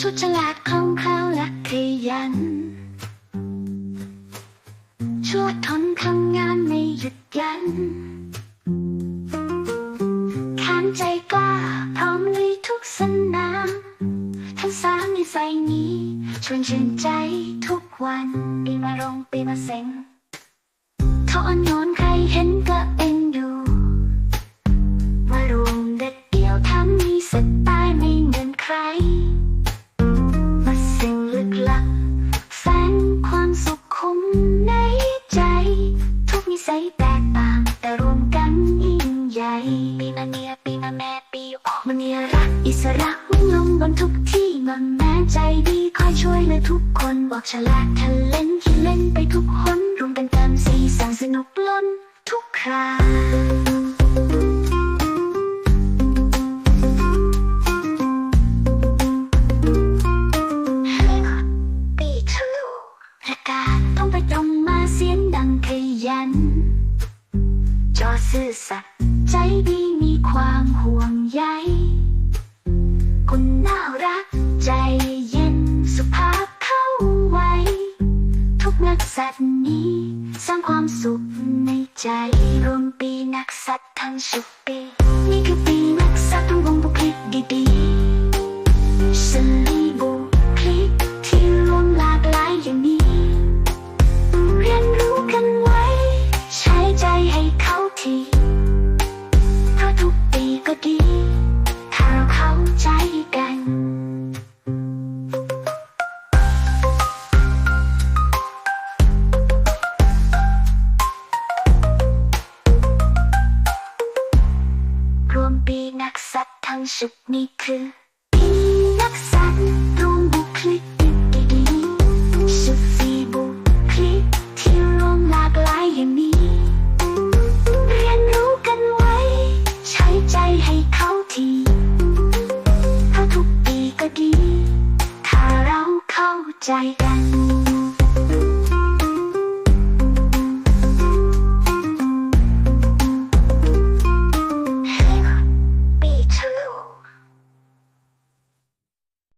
ชุดฉลาดของแคาวและขยันชั่วทนทำงานไม่หยุดยันขานใจกล้าพร้อมลุยทุกสนามทั้งสามนิสันี้ชวนชื่นใจทุกวันปีมารงไปมาเซ็งเอนนอน มาเมีรักอิสระวิ่งลงบนทุกที่มันแม้ใจดีคอยช่วยเหลือทุกคนบอกฉลาดทะเล่นที่เล่นไปทุกคนรวมกันเติมสีสันสนุกล้นทุกคราปีทะลุประกาศต้องไปตรงมาเสียงดังขยัน จอซื่อสัตย์ใจดีมีความห่วงใย คุณน่ารัก ใจเย็นสุภาพเข้าไว้ ทุกนักสัตว์นี้ สร้างความสุขในใจ รวมปีนักสัตว์ทั้งสุขปี นี่คือปีนักสัตว์ทั้งวงบุคลิกดีๆ ทั้งสุขนี่คือพีนักสัตว์รวมบุคลิกดีสุดฟีบุคลิกที่รวมหลากหลายอย่างนี้ เรียนรู้กันไว้ ใช้ใจให้เขาทีเพาทุกปีก็ดี ถ้าเราเข้าใจกัน